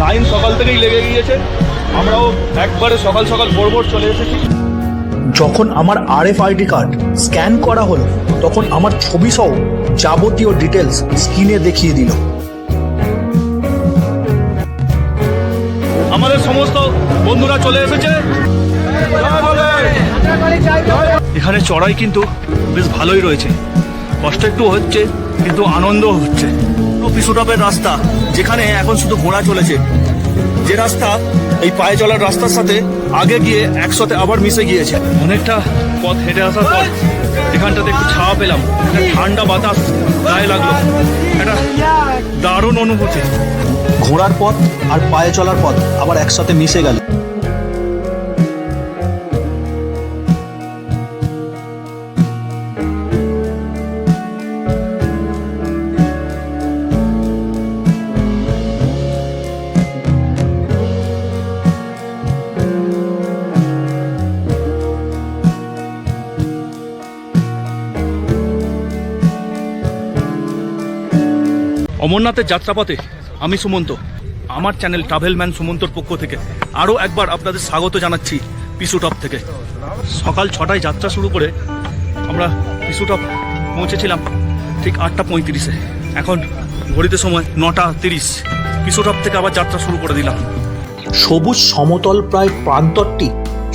Line সকাল থেকেই লেগে গিয়েছে। আমরাও একবারে সকাল সকাল ভোর ভোর চলে এসেছি। যখন আমার R F RFID card scan করা হলো তখন আমার ছবি সহ যাবতীয় ডিটেলস স্ক্রিনে দেখিয়ে দিল। আমাদের সমস্ত বন্ধুরা চলে এসেছে। এখানে চড়াই কিন্তু বেশ ভালোই রয়েছে। কষ্ট একটু হচ্ছে কিন্তু আনন্দ হচ্ছে। পিসুটপের রাস্তা যেখানে এখন শুধু ঘোড়া চলেছে। যে রাস্তা এই পায়ে চলার রাস্তার সাথে আগে গিয়ে একসাথে আবার মিশে গিয়েছে। অনেকটা পথ হেঁটে আসার পর এখানটাতে একটু ছাওয়া পেলাম। একটা ঠান্ডা বাতাস গায়ে লাগল। একটা দারুণ অনুভূতি। ঘোড়ার পথ আর পায়ে চলার পথ আবার একসাথে মিশে গেল। অমরনাথের যাত্রাপথে, আমি সুমন্ত। আমার চ্যানেল ট্রাভেল ম্যান সুমন্তর পক্ষ থেকে আরও একবার আপনাদের স্বাগত জানাচ্ছি পিসুটপ থেকে। সকাল ছটায় যাত্রা শুরু করে আমরা পিসুটপ পৌঁছেছিলাম ঠিক আটটা পঁয়ত্রিশে। এখন ঘড়িতে সময় নটা তিরিশ। পিসুটপ থেকে আবার যাত্রা শুরু করে দিলাম। সবুজ সমতল প্রায় প্রান্তরটি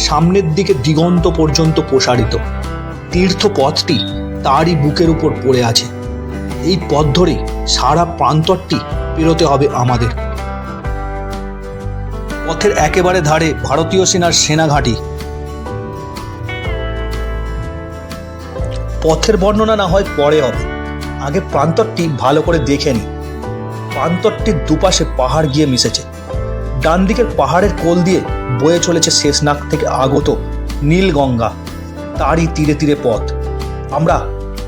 সামনের দিকে দিগন্ত পর্যন্ত প্রসারিত। তীর্থ পথটি তারই বুকের উপর পড়ে আছে। এই পথ ধরেই সারা প্রান্তরটি পেরোতে হবে আমাদের। পথের একেবারে ধারে ভারতীয় সেনার সেনাঘাঁটি। পথের বর্ণনা না হয় পরে হবে। আগে প্রান্তরটি ভালো করে দেখে নি। প্রান্তরটির দুপাশে পাহাড় গিয়ে মিশেছে। ডান দিকের পাহাড়ের কোল দিয়ে বয়ে চলেছে শেষনাগ থেকে আগত নীলগঙ্গা। তারই তীরে তীরে পথ। আমরা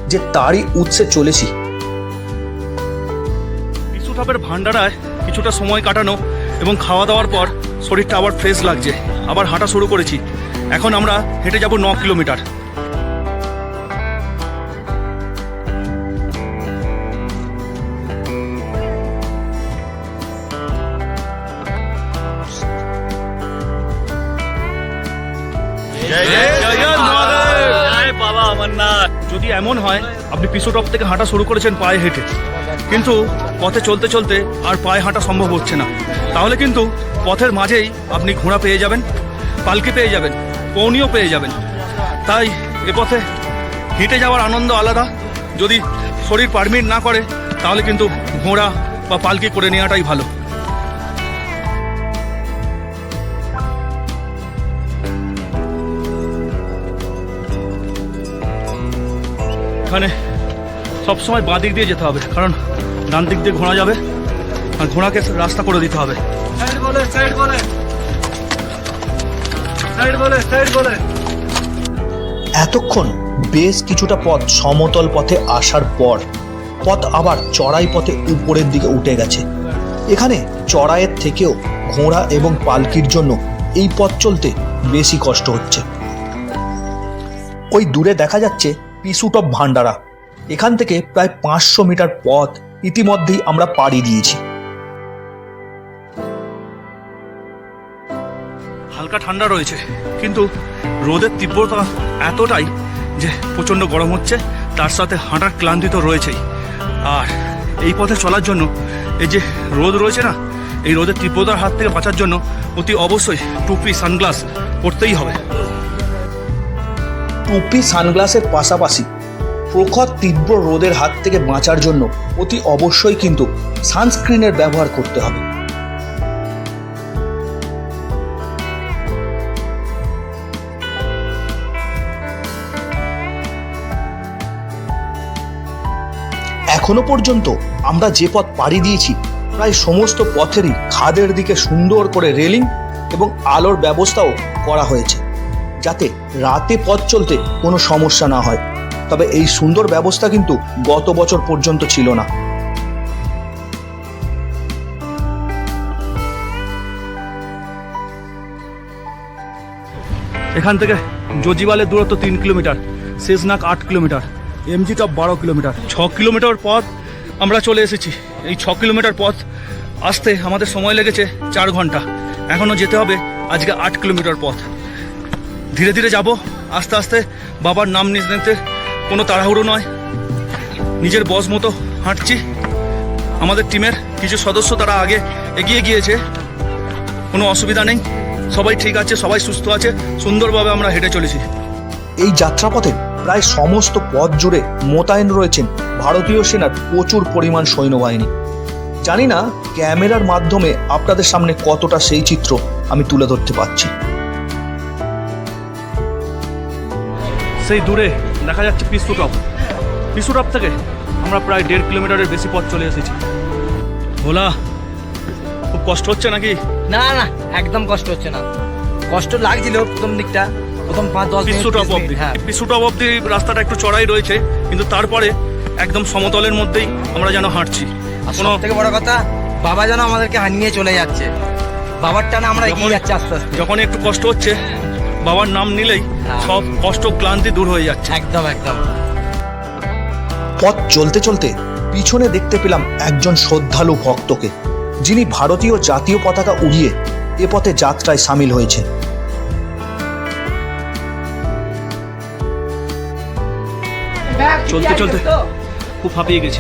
যে তারই উৎসে চলেছি পিসুটপের ভান্ডারায় কিছুটা সময় কাটানো এবং খাওয়া দাওয়ার পর শরীরটা আবার ফ্রেশ লাগছে। আবার হাঁটা শুরু করেছি। এখন আমরা হেঁটে যাব ন কিলোমিটার। যদি এমন হয় আপনি পিসোটপ থেকে হাঁটা শুরু করেছেন পায়ে হেঁটে। কিন্তু পথে চলতে চলতে আর পায়ে হাঁটা সম্ভব হচ্ছে না। তাহলে কিন্তু পথের মাঝেই আপনি ঘোড়া পেয়ে যাবেন, পালকি পেয়ে যাবেন, পৌনিও পেয়ে যাবেন। তাই এ পথে হেঁটে যাওয়ার আনন্দ আলাদা। যদি শরীর পারমিট না করে, তাহলে কিন্তু ঘোড়া বা পালকি করে নেওয়াটাই ভালো। এখানে সবসময় বাঁ দিক দিয়ে যেতে হবে কারণ ডান দিক দিয়ে ঘোড়া যাবে আর ঘোড়াকে রাস্তা করে দিতে হবে। এতক্ষণ বেশ কিছুটা পথ সমতল পথে আসার পর পথ আবার চড়াই পথে উপরের দিকে উঠে গেছে। এখানে চড়াইয়ের থেকেও ঘোড়া এবং পালকির জন্য এই পথ চলতে বেশি কষ্ট হচ্ছে। ওই দূরে দেখা যাচ্ছে পিসুটপ ভান্ডারা এখান থেকে প্রায় পাঁচশো মিটার পথ ইতিমধ্যেই আমরা পাড়ি দিয়েছি। হালকা ঠান্ডা রয়েছে কিন্তু রোদের তীব্রতা এতটাই যে প্রচণ্ড গরম হচ্ছে তার সাথে হাঁটার ক্লান্তি তো রয়েছেই। আর এই পথে চলার জন্য এই যে রোদ রয়েছে না এই রোদের তীব্রতার হাত থেকে বাঁচার জন্য অতি অবশ্যই টুপি সানগ্লাস পরতেই হবে। টুপি সানগ্লাসের পাশাপাশি প্রখর তীব্র রোদের হাত থেকে বাঁচার জন্য অতি অবশ্যই কিন্তু সানস্ক্রিনের ব্যবহার করতে হবে। এখনও পর্যন্ত আমরা যে পথ পাড়ি দিয়েছি, প্রায় সমস্ত পথেরই খাদের দিকে সুন্দর করে রেলিং এবং আলোর ব্যবস্থাও করা হয়েছে, যাতে রাতে পথ চলতে কোনো সমস্যা না হয়। তবে এই সুন্দর ব্যবস্থা কিন্তু গত বছর পর্যন্ত ছিল না। এখান থেকে জজিবালের দূরত্ব তিন কিলোমিটার শেষনাক আট কিলোমিটার, এমজি টপ বারো কিলোমিটার। ছ কিলোমিটার পথ আমরা চলে এসেছি। এই ছ কিলোমিটার পথ আসতে আমাদের সময় লেগেছে চার ঘণ্টা। এখনও যেতে হবে আজকে আট কিলোমিটার পথ। ধীরে ধীরে যাব, আস্তে আস্তে বাবার নাম নিতে নিতে কোনো তাড়াহুড়ো নয়। নিজের বস মতো হাঁটছি। আমাদের টিমের কিছু সদস্য তারা আগে এগিয়ে গিয়েছে। কোনো অসুবিধা নেই। সবাই ঠিক আছে, সবাই সুস্থ আছে। সুন্দরভাবে আমরা হেঁটে চলেছি। এই যাত্রাপথে প্রায় সমস্ত পথ জুড়ে মোতায়েন রয়েছেন ভারতীয় সেনার প্রচুর পরিমাণ সৈন্যবাহিনী। জানি না ক্যামেরার মাধ্যমে আপনাদের সামনে কতটা সেই চিত্র আমি তুলে ধরতে পারছি। সেই দূরে দেখা যাচ্ছে পিসু টপ। পিসু টপ থেকে আমরা প্রায় দেড় কিলোমিটারের বেশি পথ চলে এসেছি। ভোলা খুব কষ্ট হচ্ছে নাকি? না না একদম কষ্ট হচ্ছে না। কষ্ট লাগছিল প্রথম দিকটা প্রথম পাঁচ দশ পিসু টপ অব্দি হ্যাঁ। পিসু টপ অব্দি রাস্তাটা একটু চড়াই রয়েছে কিন্তু তারপরে একদম সমতলের মধ্যেই আমরা যেন হাঁটছি। কোনো থেকে বড় কথা বাবা যেন আমাদেরকে হানিয়ে চলে যাচ্ছে। বাবার টানে আমরা এগিয়ে যাচ্ছি আস্তে আস্তে। যখন একটু কষ্ট হচ্ছে বাবার নাম নিলেই হ্যাঁ। সব কষ্ট ক্লান্তি দূর হয়ে যাচ্ছে। একদম একদম। পথ চলতে চলতে পিছনে দেখতে পেলাম একজন শ্রদ্ধালু ভক্তকে যিনি ভারতীয় জাতীয় পতাকা উড়িয়ে এ পথে যাত্রায় সামিল হয়েছেন। চলতে চলতে খুব হাঁপিয়ে গেছে।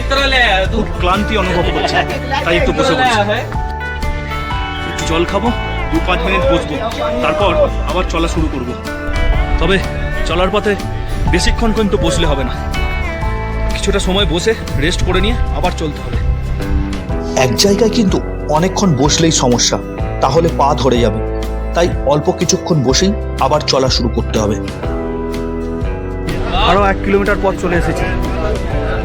খুব ক্লান্তি অনুভব করছে। তাই একটু বসে পড়ছি। একটু জল খাব? দু পাঁচ মিনিট বসবো। তারপর আবার চলা শুরু করব। তবে চলার পথে বেশিক্ষণ কিন্তু বসলে হবে না। কিছুটা সময় বসে রেস্ট করে নিয়ে আবার চলতে হবে। এক জায়গায় কিন্তু অনেকক্ষণ বসলেই সমস্যা তাহলে পা ধরে যাবে। তাই অল্প কিছুক্ষণ বসেই আবার চলা শুরু করতে হবে। আরও এক কিলোমিটার পথ চলে এসেছি।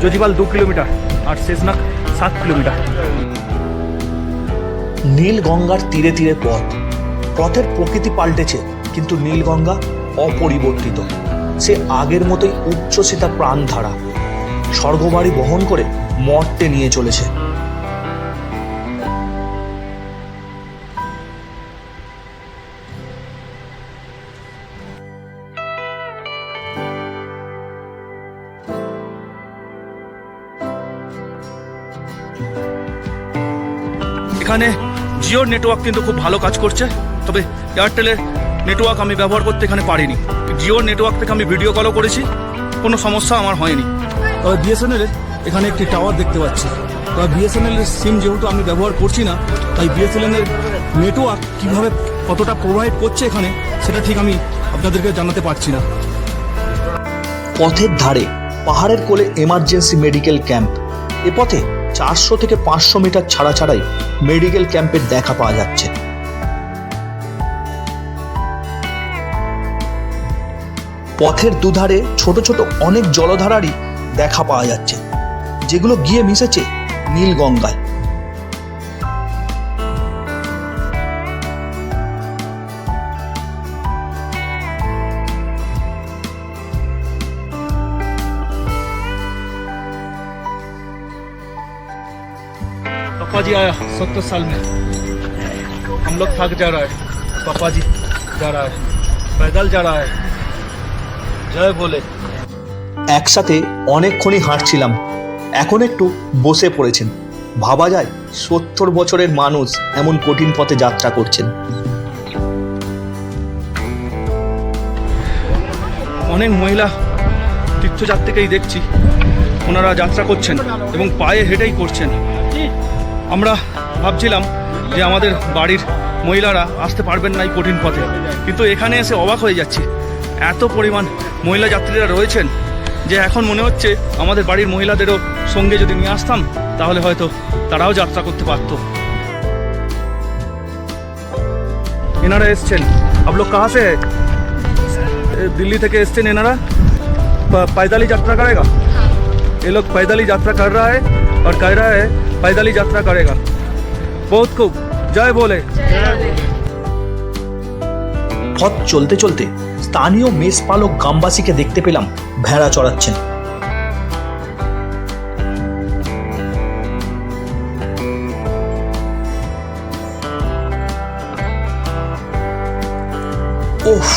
জজিবাল দু কিলোমিটার আর শেষনাক সাত কিলোমিটার। নীল গঙ্গার তীরে তীরে পথ। পথের প্রকৃতি পাল্টেছে, কিন্তু নীলগঙ্গা অপরিবর্তিত। সে আগের মতোই উচ্ছ্বসিতা প্রাণধারা। স্বর্গবাড়ি বহন করে মর্তে নিয়ে চলেছে। এখানে জিওর নেটওয়ার্ক কিন্তু খুব ভালো কাজ করছে, তবে এয়ারটেলের নেটওয়ার্ক আমি ব্যবহার করতে এখানে পারিনি। জিওর নেটওয়ার্ক থেকে আমি ভিডিও কলও করেছি, কোনো সমস্যা আমার হয়নি। তবে বিএসএনএলের এখানে একটি টাওয়ার দেখতে পাচ্ছি। তবে বিএসএনএলের সিম যেহেতু আমি ব্যবহার করছি না, তাই বিএসএনএলের নেটওয়ার্ক কীভাবে কতটা প্রোভাইড করছে এখানে, সেটা ঠিক আমি আপনাদেরকে জানাতে পারছি না। পথের ধারে পাহাড়ের কোলে এমার্জেন্সি মেডিকেল ক্যাম্প। এ পথে চারশো থেকে পাঁচশো মিটার ছাড়া ছাড়াই মেডিকেল ক্যাম্পের দেখা পাওয়া যাচ্ছে। পথের দুধারে ছোট ছোট অনেক জলধারারই দেখা পাওয়া যাচ্ছে, যেগুলো গিয়ে মিশেছে নীলগঙ্গায় पापा जी आया सत्तर साल में हम लोग थक जा रहा है पापा जी जा रहा है पैदल जा रहा है जय बोले একসাথে অনেকক্ষণই হাঁটছিলাম এখন একটু বসে পড়েছেন ভাবা যায় সত্তর বছরের মানুষ এমন কঠিন পথে যাত্রা করছেন অনেক মহিলা তীর্থযাত্রীকেই দেখছি ওনারা যাত্রা করছেন এবং পায়ে হেঁটেই করছেন আমরা ভাবছিলাম যে আমাদের বাড়ির মহিলারা আসতে পারবেন না এই কঠিন পথে কিন্তু এখানে এসে অবাক হয়ে যাচ্ছি এত পরিমাণ মহিলা যাত্রীরা রয়েছেন যে এখন মনে হচ্ছে আমাদের বাড়ির মহিলাদেরও সঙ্গে যদি নিয়ে আসতাম তাহলে হয়তো তারাও যাত্রা করতে পারতো এনারা এসছেন আপলোক কাহা সে হ্যায়? ए, दिल्ली থেকে এসছেন এনারা प- पैदल ही यात्रा करेगा ये लोग पैदल ही यात्रा कर रहा है और कह रहा है पैदल ही यात्रा करेगा बहुत खूब जय बोले পথ চলতে চলতে স্থানীয় মেষ পালক গ্রামবাসীকে দেখতে পেলাম ভেড়া চড়াচ্ছেন ওফ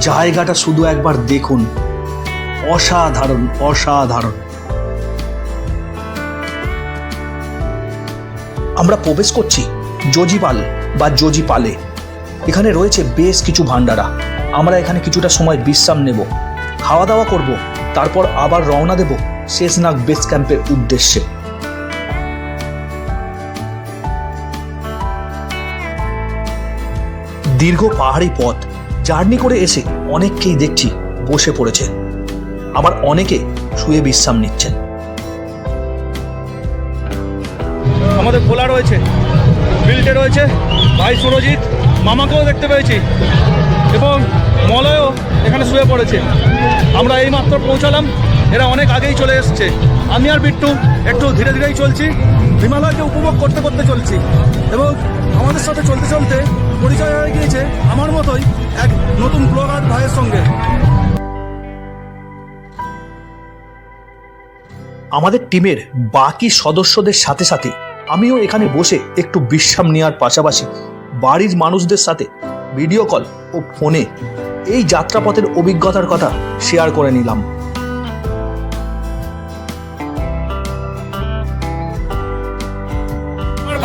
জায়গাটা শুধু একবার দেখুন অসাধারণ অসাধারণ আমরা প্রবেশ করছি জজিপাল বা জজিপালে। এখানে রয়েছে বেশ কিছু ভান্ডারা আমরা এখানে কিছুটা সময় বিশ্রাম নেব। খাওয়া দাওয়া করব, তারপর আবার রওনা দেব শেষনাগ বেস ক্যাম্পের উদ্দেশ্যে। দীর্ঘ পাহাড়ি পথ, জার্নি করে এসে অনেককেই দেখছি বসে পড়েছে। আবার অনেকে শুয়ে বিশ্রাম নিচ্ছেন। আমাদের খোলা রয়েছে বিল্টে রয়েছে, ভাই সুরজিৎ, মামাকেও দেখতে পেয়েছি এবং মলয়ও এখানে শুয়ে পড়েছে। আমরা এই মাত্র পৌঁছালাম, এরা অনেক আগেই চলে এসছে। আমি আর বিট্টু একটু ধীরে ধীরেই চলছি হিমালয়কে উপভোগ করতে করতে চলছি এবং আমাদের সাথে চলতে চলতে পরিচয় হয়ে গিয়েছে আমার মতোই এক নতুন ব্লগার ভাইয়ের সঙ্গে। আমাদের টিমের বাকি সদস্যদের সাথে সাথে আমিও এখানে বসে একটু বিশ্রাম নেওয়ার পাশাপাশি বাড়ির মানুষদের সাথে ভিডিও কল ও ফোনে এই যাত্রাপথের অভিজ্ঞতার কথা শেয়ার করে নিলাম।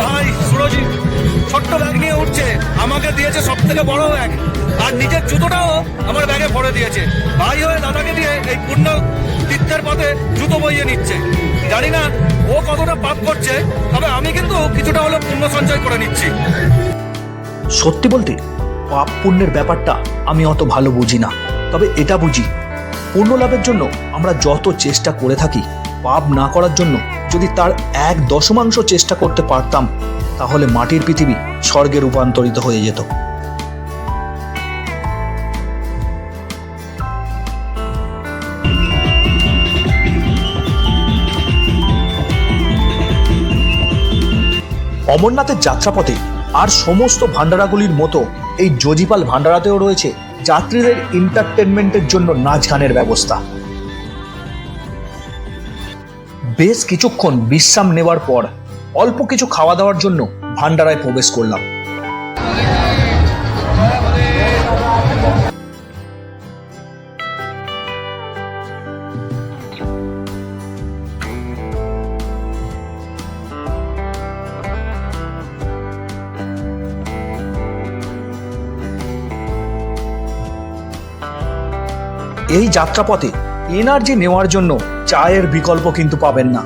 ভাই সুরজিৎ, ছোট্ট ব্যাগ নিয়ে উঠছে। আমাকে দিয়েছে সব থেকে বড় ব্যাগ আর নিজের জুতোটাও আমার ব্যাগে ভরে দিয়েছে। ভাই হয়ে দাদাকে দিয়ে এই পূর্ণ তীর্থের পথে জুতো বইয়ে নিচ্ছে। জানি না ও কতটা পাপ করছে, তবে আমি কিন্তু কিছুটা হলেও পুণ্য সঞ্চয় করে নিচ্ছি। সত্যি বলতে, পাপ পুণ্যের ব্যাপারটা আমি অত ভালো বুঝি না। তবে এটা বুঝি পূর্ণ লাভের জন্য আমরা যত চেষ্টা করে থাকি, পাপ না করার জন্য যদি তার এক দশমাংশ চেষ্টা করতে পারতাম, তাহলে মাটির পৃথিবী স্বর্গে রূপান্তরিত হয়ে যেত। অমরনাথের যাত্রাপথে আর সমস্ত ভান্ডারাগুলির মতো এই জজিপাল ভান্ডারাতেও রয়েছে যাত্রীদের এন্টারটেনমেন্টের জন্য নাচ গানের ব্যবস্থা। বেশ কিছুক্ষণ বিশ্রাম নেওয়ার পর অল্প কিছু খাওয়া দাওয়ার জন্য ভান্ডারায় প্রবেশ করলাম। এই যাত্রাপথে এনার্জি নেওয়ার জন্য চায়ের বিকল্প কিন্তু পাবেন না।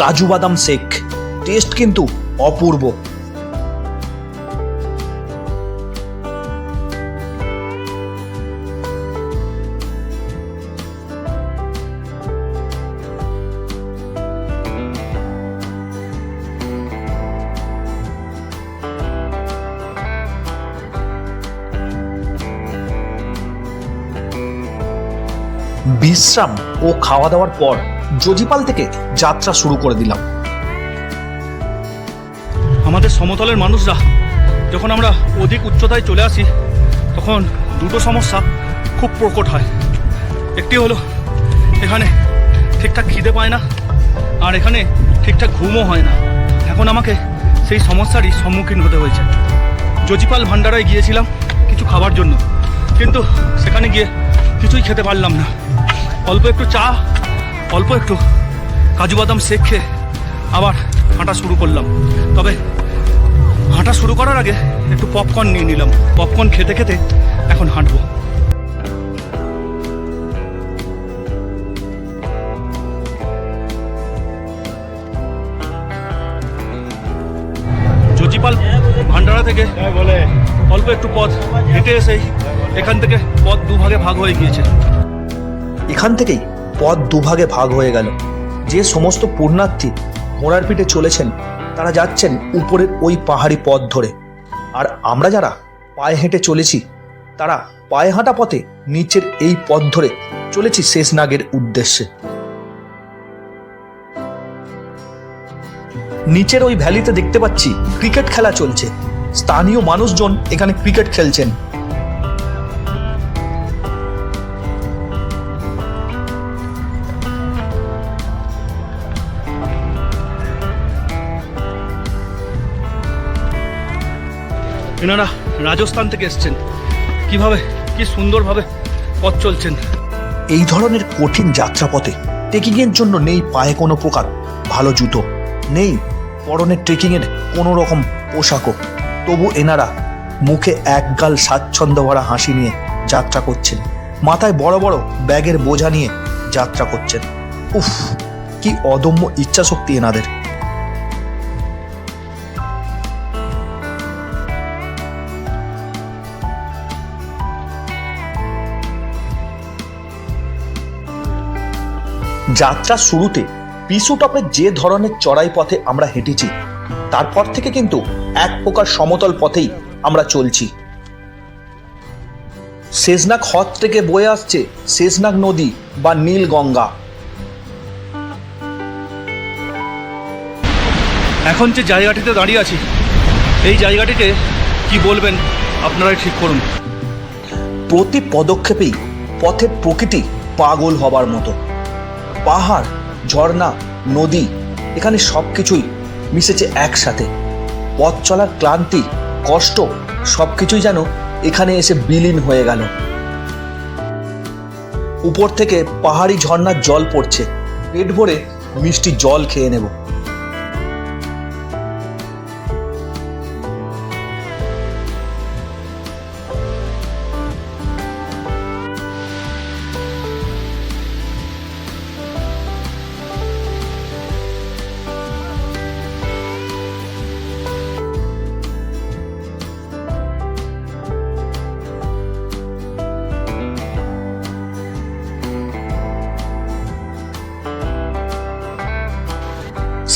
কাজু বাদাম শেক টেস্ট কিন্তু অপূর্ব। বিশ্রাম ও খাওয়া দাওয়ার পর জজিপাল থেকে যাত্রা শুরু করে দিলাম। আমাদের সমতলের মানুষরা, যখন আমরা অধিক উচ্চতায় চলে আসি, তখন দুটো সমস্যা খুব প্রকট হয়। একটি হলো, এখানে ঠিকঠাক খিদে পায় না, আর এখানে ঠিকঠাক ঘুমও হয় না। এখন আমাকে সেই সমস্যারই সম্মুখীন হতে হয়েছে। জজিপাল ভান্ডারায় গিয়েছিলাম কিছু খাবার জন্য, কিন্তু সেখানে গিয়ে কিছুই খেতে পারলাম না। অল্প একটু চা অল্প একটু কাজু বাদাম শেক খেয়ে আবার হাঁটা শুরু করলাম। তবে হাঁটা শুরু করার আগে একটু পপকর্ন নিয়ে নিলাম। পপকর্ন খেতে খেতে এখন হাঁটবো। জজিপাল ভান্ডারা থেকে বলে। অল্প একটু পথ হেঁটে এসেই এখান থেকে পথ দুভাগে ভাগ হয়ে গিয়েছে। এখান থেকেই পথ দুভাগে ভাগ হয়ে গেল। যে সমস্ত পুণ্যার্থী ঘোড়ার পিঠে চলেছেন, তারা যাচ্ছেন উপরের ওই পাহাড়ি পথ ধরে। আর আমরা যারা পায়ে হেঁটে চলেছি, তারা পায়ে হাঁটা পথে নিচের এই পথ ধরে চলেছি শেষনাগের উদ্দেশ্যে। নিচের ওই ভ্যালিতে দেখতে পাচ্ছি ক্রিকেট খেলা চলছে। স্থানীয় মানুষজন এখানে ক্রিকেট খেলছেন। এনারা রাজস্থান থেকে এসছেন। কীভাবে, কি সুন্দরভাবে পথ চলছেন? এই ধরনের কঠিন যাত্রাপথে ট্রেকিংয়ের জন্য নেই পায়ে কোনো প্রকার ভালো জুতো, নেই পরনে ট্রেকিংয়ের কোনো রকম পোশাকও। তবু এনারা মুখে একগাল স্বাচ্ছন্দ্য ভরা হাসি নিয়ে যাত্রা করছেন। মাথায় বড় বড় ব্যাগের বোঝা নিয়ে যাত্রা করছেন। উফ, কি অদম্য ইচ্ছাশক্তি এনাদের। যাত্রার শুরুতে পিসু টপের যে ধরনের চড়াই পথে আমরা হেঁটেছি তারপর থেকে কিন্তু এক প্রকার সমতল পথেই আমরা চলছি। শেষনাগ হ্রদ থেকে বয়ে আসছে শেষনাগ নদী বা নীল গঙ্গা। এখন যে জায়গাটিতে দাঁড়িয়ে আছি এই জায়গাটিকে কি বলবেন আপনারাই ঠিক করুন। প্রতি পদক্ষেপেই পথের প্রকৃতি পাগল হবার মতো। পাহাড়, ঝর্ণা, নদী, এখানে সব কিছুই মিশেছে একসাথে। পথ চলার ক্লান্তি, কষ্ট সব কিছুই যেন এখানে এসে বিলীন হয়ে গেল। উপর থেকে পাহাড়ি ঝর্ণার জল পড়ছে। পেট ভরে মিষ্টি জল খেয়ে নেব।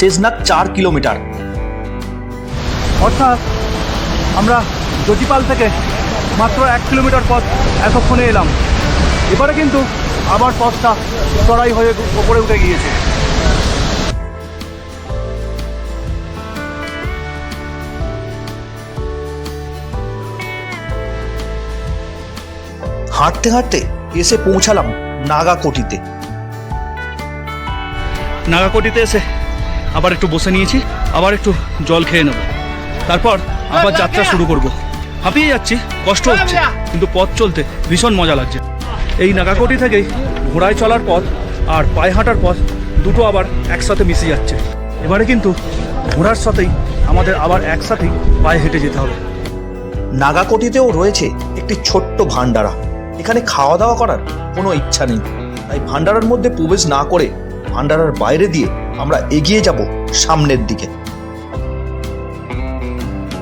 শেষনাগ চার কিলোমিটার। অর্থাৎ আমরা জ্যোতিপাল থেকে মাত্র এক কিলোমিটার পথ এতক্ষণে এলাম। এবারে কিন্তু আবার পথটা চড়াই হয়ে ওপরে উঠে গিয়েছে। হাঁটতে হাঁটতে এসে পৌঁছালাম নাগাকোটিতে। নাগাকোটিতে এসে আবার একটু বসে নিয়েছি আবার একটু জল খেয়ে নেব। তারপর আবার যাত্রা শুরু করব। হাঁপিয়ে যাচ্ছি কষ্ট হচ্ছে কিন্তু পথ চলতে ভীষণ মজা লাগছে। এই নাগাকোটি থেকেই ঘোড়ায় চলার পথ আর পায়ে হাঁটার পথ দুটো আবার একসাথে মিশে যাচ্ছে। এবারে কিন্তু ঘোড়ার সাথেই আমাদের আবার একসাথেই পায়ে হেঁটে যেতে হবে। নাগাকোটিতেও রয়েছে একটি ছোট্ট ভান্ডারা এখানে খাওয়া দাওয়া করার কোনো ইচ্ছা নেই। তাই ভান্ডারার মধ্যে প্রবেশ না করে ভান্ডারার বাইরে দিয়ে আমরা এগিয়ে যাব সামনের দিকে।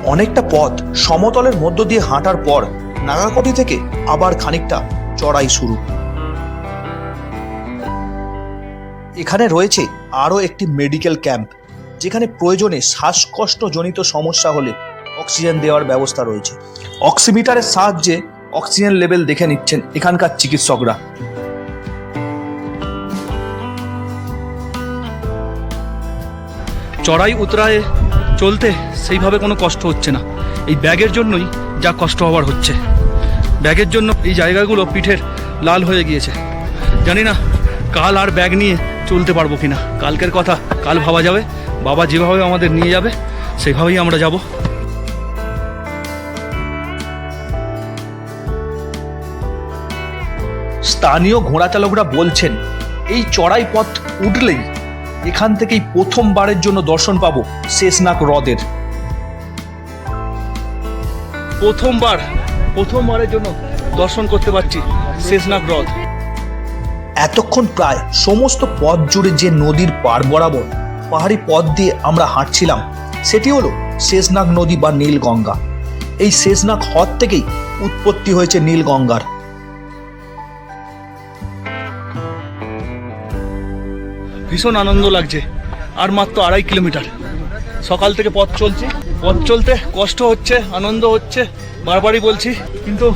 অনেকটা পথ সমতলের মধ্য দিয়ে হাঁটার পর নাগাকোটি থেকে আবার খানিকটা চড়াই শুরু। এখানে রয়েছে আরও একটি মেডিকেল ক্যাম্প, যেখানে প্রয়োজনে শ্বাসকষ্টজনিত সমস্যা হলে অক্সিজেন দেওয়ার ব্যবস্থা রয়েছে। অক্সিমিটারের সাহায্যে অক্সিজেন লেভেল দেখে নিচ্ছেন এখানকার চিকিৎসকরা। চড়াই উতরায়ে চলতে সেইভাবে কোনো কষ্ট হচ্ছে না। এই ব্যাগের জন্যই যা কষ্ট হওয়ার হচ্ছে। ব্যাগের জন্য এই জায়গাগুলো পিঠের লাল হয়ে গিয়েছে। জানি না কাল আর ব্যাগ নিয়ে চলতে পারব কিনা। কালকের কথা কাল ভাবা যাবে, বাবা যেভাবে আমাদের নিয়ে যাবে, সেভাবেই আমরা যাব। স্থানীয় ঘোড়া চালকরা বলছেন, এই চড়াই পথ উঠলেই এখান থেকেই প্রথমবারের জন্য দর্শন পাবো শেষনাগ হ্রদের। প্রথমবার, প্রথমবারের জন্য দর্শন করতে পারছি শেষনাগ হ্রদ। এতক্ষণ প্রায় সমস্ত পথ জুড়ে যে নদীর পার বরাবর পাহাড়ি পথ দিয়ে আমরা হাঁটছিলাম, সেটি হলো শেষনাগ নদী বা নীলগঙ্গা। এই শেষনাগ হ্রদ থেকেই উৎপত্তি হয়েছে নীলগঙ্গার। ভীষণ আনন্দ লাগছে। আর মাত্র আড়াই কিলোমিটার। সকাল থেকে পথ চলছি। পথ চলতে কষ্ট হচ্ছে, আনন্দ হচ্ছে, বারবারই বলছি। কিন্তু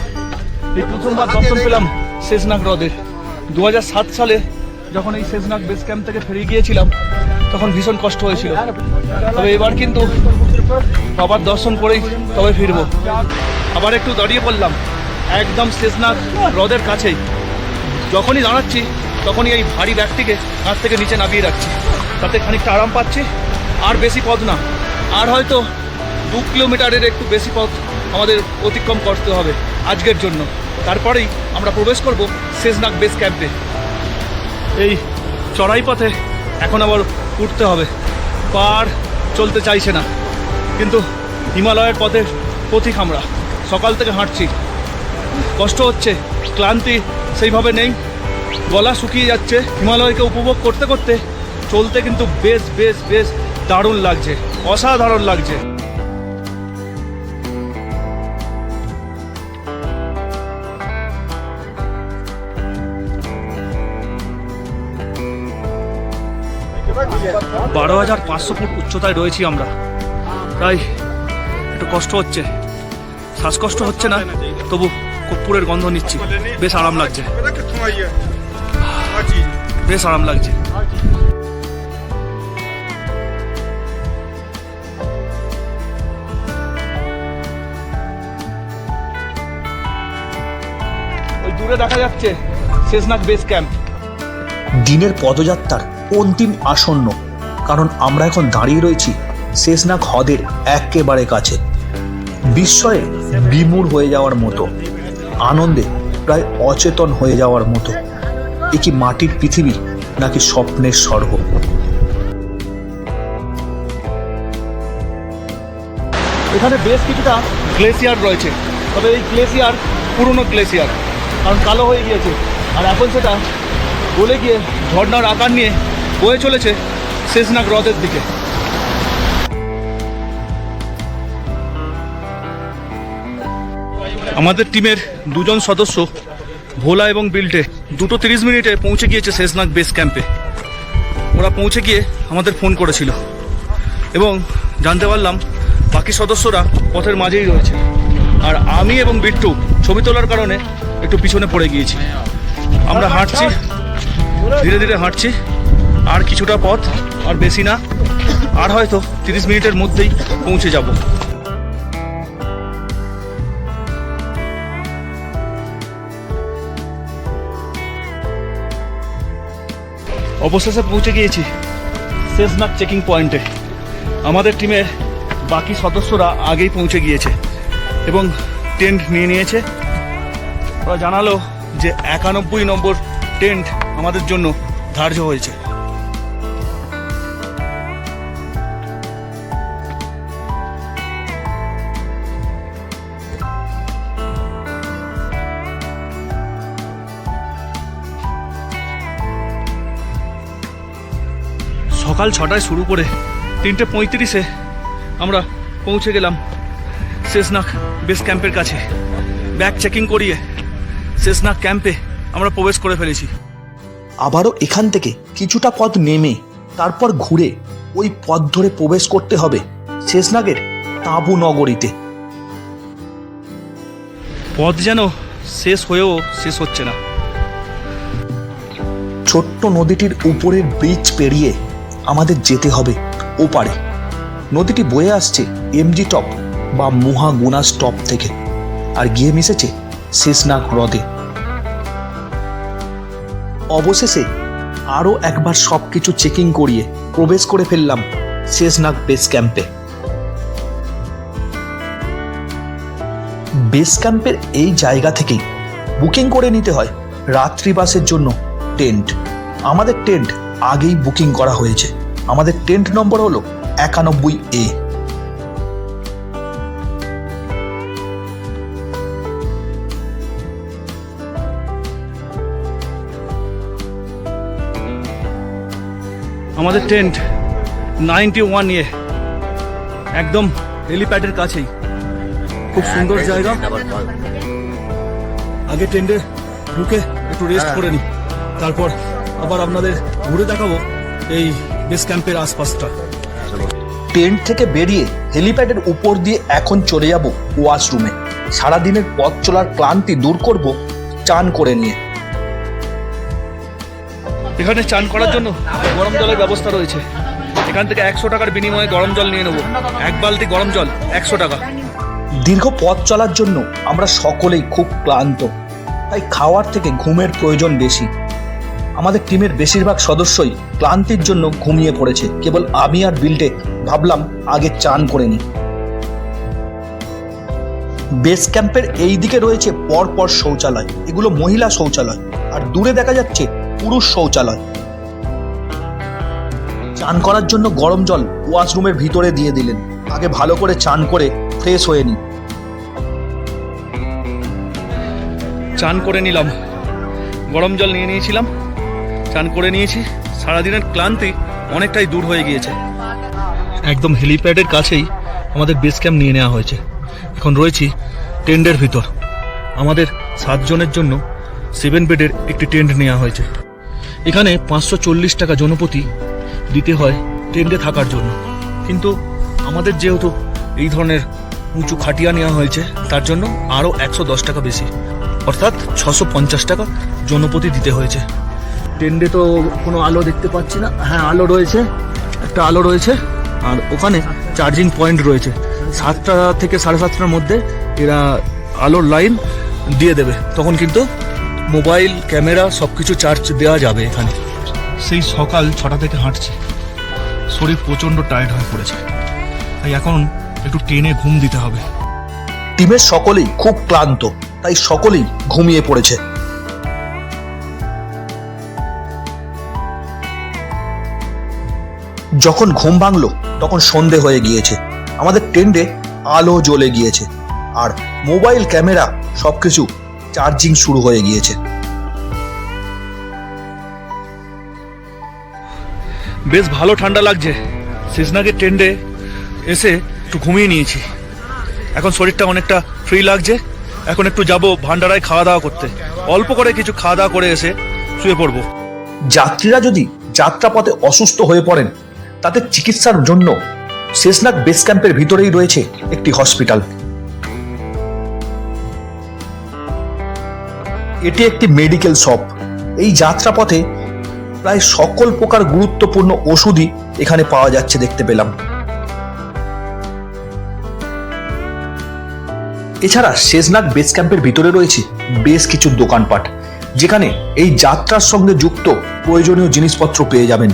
এই প্রথমবার দর্শন পেলাম শেষনাগ হ্রদের দু হাজার সাত সালে যখন এই শেষনাগ বেস ক্যাম্প থেকে ফিরে গিয়েছিলাম, তখন ভীষণ কষ্ট হয়েছিল। তবে এবার কিন্তু বাবার দর্শন করেই তবে ফিরবো। আবার একটু দাঁড়িয়ে পড়লাম একদম শেষনাগ হ্রদের কাছেই। যখনই দাঁড়াচ্ছি তখনই এই ভারী ব্যাগটিকে হাত থেকে নিচে নামিয়ে রাখছি। তাতে খানিকটা আরাম পাচ্ছি, আর বেশি পথ না। আর হয়তো দু কিলোমিটারের একটু বেশি পথ আমাদের অতিক্রম করতে হবে আজকের জন্য। তারপরেই আমরা প্রবেশ করব শেষনাগ বেস ক্যাম্পে এই চড়াই পথে এখন আবার উঠতে হবে। পার চলতে চাইছে না। কিন্তু হিমালয়ের পথে পথিক আমরা। সকাল থেকে হাঁটছি। কষ্ট হচ্ছে, ক্লান্তি সেইভাবে নেই। গলা শুকিয়ে যাচ্ছে। হিমালয়কে উপভোগ করতে করতে চলতে কিন্তু বেশ বেশ বেশ দারুণ লাগছে। অসাধারণ লাগছে। বারো হাজার পাঁচশো ফুট উচ্চতায় রয়েছি আমরা। তাই একটু কষ্ট হচ্ছে। শ্বাসকষ্ট হচ্ছে না, তবু কর্পূরের গন্ধ নিচ্ছি। বেশ আরাম লাগছে। বেশ আরাম লাগছে। ওই দূরে দেখা যাচ্ছে শেষনাগ বেস ক্যাম্প। দিনের পদযাত্রার অন্তিম আসন্ন কারণ আমরা এখন দাঁড়িয়ে রয়েছি শেষনাগ হ্রদের একেবারে কাছে। বিস্ময়ে বিমূঢ় হয়ে যাওয়ার মতো আনন্দে প্রায় অচেতন হয়ে যাওয়ার মতো। এ কি মাটির পৃথিবী নাকি স্বপ্নের স্বর্গ? এখানে বেশ কিছুটা গ্লেসিয়ার রয়েছে, তবে এই গ্লেসিয়ার পুরনো গ্লেসিয়ার কারণ কালো হয়ে গিয়েছে। আর এখন সেটা গলে গিয়ে ঝর্ণার আকার নিয়ে বয়ে চলেছে শেষনাগ হ্রদের দিকে। আমাদের টিমের দুজন সদস্য ভোলা এবং বিল্টে দুটো তিরিশ মিনিটে পৌঁছে গিয়েছে শেষনাগ বেস ক্যাম্পে। ওরা পৌঁছে গিয়ে আমাদের ফোন করেছিল এবং জানতে পারলাম বাকি সদস্যরা পথের মাঝেই রয়েছে। আর আমি এবং বিট্টু ছবি তোলার কারণে একটু পিছনে পড়ে গিয়েছি। আমরা হাঁটছি, ধীরে ধীরে হাঁটছি। আর কিছুটা পথ, আর বেশি না। আর হয়তো তিরিশ মিনিটের মধ্যেই পৌঁছে যাব। অবশেষে পৌঁছে গিয়েছি শেষনাগ চেকিং পয়েন্টে আমাদের টিমের বাকি সদস্যরা আগেই পৌঁছে গিয়েছে এবং টেন্ট নিয়ে নিয়েছে। ওরা জানালো যে একানব্বই নম্বর টেন্ট আমাদের জন্য ধার্য হয়েছে। সকাল ছটায় শুরু করে তিনটে পঁয়ত্রিশে আমরা পৌঁছে গেলাম শেষনাগ বেস ক্যাম্পের কাছে। ব্যাগ চেকিং করিয়ে শেষনাগ ক্যাম্পে আমরা প্রবেশ করে ফেলেছি। আবারও এখান থেকে কিছুটা পথ নেমে তারপর ঘুরে ওই পথ ধরে প্রবেশ করতে হবে শেষনাগের তাঁবু নগরীতে। পথ যেন শেষ হয়েও শেষ হচ্ছে না। ছোট্ট নদীটির উপরের ব্রিজ পেরিয়ে আমাদের যেতে হবে ওপারে। নদীটি বয়ে আসছে এমজি টপ বা মুহাগুনা স্টপ থেকে আর গিয়ে মিশেছে শেষনাগ হ্রদে। অবশেষে আরও একবার সব কিছু চেকিং করিয়ে প্রবেশ করে ফেললাম শেষনাগ বেস ক্যাম্পে। বেস ক্যাম্পের এই জায়গা থেকেই বুকিং করে নিতে হয় রাত্রিবাসের জন্য টেন্ট। আমাদের টেন্ট আগেই বুকিং করা হয়েছে। আমাদের টেন্ট নম্বর হলো একানব্বই এ। আমাদের টেন্ট নাইনটি ওয়ান ইয়ে একদম হেলিপ্যাডের কাছেই। খুব সুন্দর জায়গা। আগে টেন্টে ঢুকে একটু রেস্ট করে নিই তারপর আবার আপনাদের ঘুরে দেখাবো এই বেস ক্যাম্পের আশপাশটা। টেন্ট থেকে বেরিয়ে হেলিপ্যাডের উপর দিয়ে এখন চলে যাব ওয়াশরুমে সারাদিনের পথ চলার ক্লান্তি দূর করব চান করে নিয়ে। এখানে চান করার জন্য গরম জলের ব্যবস্থা রয়েছে। এখান থেকে একশো টাকার বিনিময়ে গরম জল নিয়ে নেব। এক বালতি গরম জল একশো টাকা। দীর্ঘ পথ চলার জন্য আমরা সকলেই খুব ক্লান্ত তাই খাওয়ার থেকে ঘুমের প্রয়োজন বেশি। আমাদের টিমের বেশিরভাগ সদস্যই ক্লান্তির জন্য ঘুমিয়ে পড়েছে। কেবল আমি আর বিল্টে ভাবলাম, আগে চান করে নিই। বেস ক্যাম্পের এই দিকে রয়েছে পরপর শৌচালয়। এগুলো মহিলা শৌচালয়, আর দূরে দেখা যাচ্ছে পুরুষ শৌচালয়। চান করার জন্য গরম জল ওয়াশরুমের ভিতরে দিয়ে দিলেন। আগে ভালো করে চান করে ফ্রেশ হয়ে নিন। চান করে নিলাম। গরম জল নিয়ে নিয়েছিলাম। চান করে নিয়েছি। সারাদিনের ক্লান্তি অনেকটাই দূর হয়ে গিয়েছে। একদম হেলিপ্যাডের কাছেই আমাদের বেস ক্যাম্প নিয়ে নেওয়া হয়েছে। এখন রয়েছি টেন্টের ভিতর। আমাদের সাতজনের জন্য সেভেন বেডের একটি টেন্ট নেওয়া হয়েছে। এখানে পাঁচশো চল্লিশ টাকা জনপতি দিতে হয় টেন্টে থাকার জন্য। কিন্তু আমাদের যেহেতু এই ধরনের উঁচু খাটিয়া নেওয়া হয়েছে, তার জন্য আরও একশো দশ টাকা বেশি। অর্থাৎ ছশো পঞ্চাশ টাকা জনপতি দিতে হয়েছে। টেন্ডে তো কোনো আলো দেখতে পাচ্ছি না। হ্যাঁ আলো রয়েছে একটা আলো রয়েছে আর ওখানে চার্জিং পয়েন্ট রয়েছে। সাতটা থেকে সাড়ে সাতটার মধ্যে এরা আলোর লাইন দিয়ে দেবে। তখন কিন্তু মোবাইল ক্যামেরা সব কিছু চার্জ দেওয়া যাবে এখানে। সেই সকাল ছটা থেকে হাঁটছি। শরীর প্রচণ্ড টায়ার্ড হয়ে পড়েছে। তাই এখন একটু টেনে ঘুম দিতে হবে। টিমের সকলেই খুব ক্লান্ত তাই সকলেই ঘুমিয়ে পড়েছে। যখন ঘুম ভাঙলো তখন সন্ধে হয়ে গিয়েছে। আমাদের টেন্ডে আলো জ্বলে গিয়েছে আর মোবাইল ক্যামেরা সবকিছু চার্জিং শুরু হয়ে গিয়েছে। বেশ ভালো ঠান্ডা লাগছে। শেষনাগের টেন্ডে এসে একটু ঘুমিয়ে নিয়েছি। এখন শরীরটা অনেকটা ফ্রি লাগছে। এখন একটু যাব ভান্ডারায় খাওয়া দাওয়া করতে। অল্প করে কিছু খাওয়া দাওয়া করে এসে শুয়ে পড়ব। যাত্রীরা যদি যাত্রাপথে অসুস্থ হয়ে পড়েন তাদের চিকিৎসার জন্য শেষনাগ বেস ক্যাম্পের ভিতরেই রয়েছে একটি হসপিটাল এটি একটি মেডিকেল শপ এই যাত্রাপথে প্রায় সকল প্রকার গুরুত্বপূর্ণ ওষুধই এখানে পাওয়া যাচ্ছে দেখতে পেলাম। এছাড়া শেষনাগ বেস ক্যাম্পের ভিতরে রয়েছে বেশ কিছু দোকানপাট, যেখানে এই যাত্রার সঙ্গে যুক্ত প্রয়োজনীয় জিনিসপত্র পেয়ে যাবেন।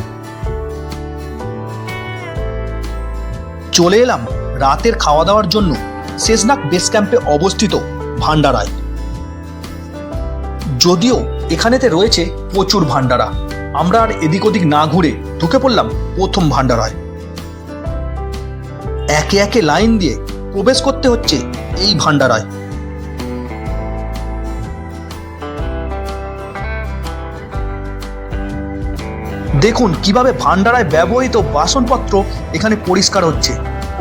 চলে এলাম রাতের খাওয়া দাওয়ার জন্য শেষনাগ বেস ক্যাম্পে অবস্থিত ভান্ডারায় যদিও এখানেতে রয়েছে প্রচুর ভান্ডারা আমরা আর এদিক ওদিক না ঘুরে ঢুকে পড়লাম প্রথম ভান্ডারায় একে একে লাইন দিয়ে প্রবেশ করতে হচ্ছে এই ভান্ডারায় দেখুন কীভাবে ভান্ডারায় ব্যবহৃত বাসনপত্র এখানে পরিষ্কার হচ্ছে।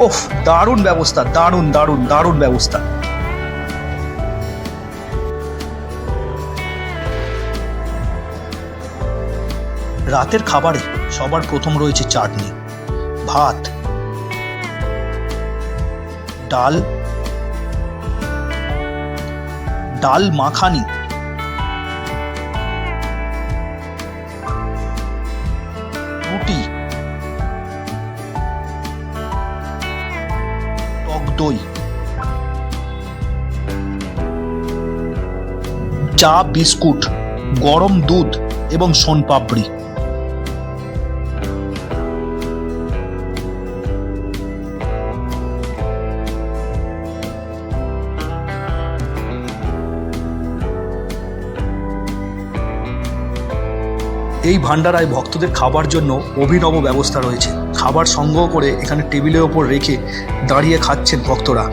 ওফ, দারুণ ব্যবস্থা, দারুণ দারুণ দারুণ ব্যবস্থা। রাতের খাবারে সবার প্রথম রয়েছে চাটনি, ভাত, ডাল ডাল মাখানি চা, বিস্কুট, গরম দুধ এবং সোনপাপড়ি। এই ভান্ডারায় ভক্তদের খাবার জন্য অভিনব ব্যবস্থা রয়েছে। খাবার সংগ্রহ করে এখানে টেবিলের ওপর রেখে দাঁড়িয়ে খাচ্ছেন ভক্তরা।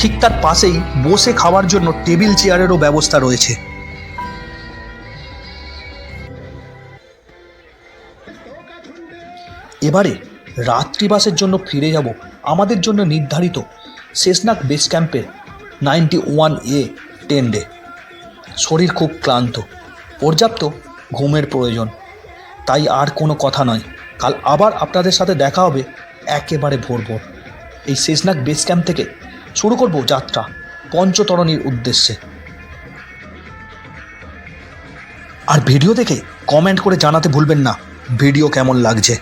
ঠিক তার পাশেই বসে খাওয়ার জন্য টেবিল চেয়ারেরও ব্যবস্থা রয়েছে। এবারে রাত্রিবাসের জন্য ফিরে যাব আমাদের জন্য নির্ধারিত শেষনাগ বেস ক্যাম্পের নাইনটি ওয়ান এ টেন্ডে শরীর খুব ক্লান্ত, পর্যাপ্ত ঘুমের প্রয়োজন। তাই আর কোনো কথা নয়, কাল আবার আপনাদের সাথে দেখা হবে একেবারে ভোর ভোর। এই শেষনাগ বেস ক্যাম্প থেকে শুরু করব যাত্রা, পঞ্চতরণীর উদ্দেশ্যে। আর ভিডিও দেখে কমেন্ট করে জানাতে ভুলবেন না, ভিডিও কেমন লাগছে?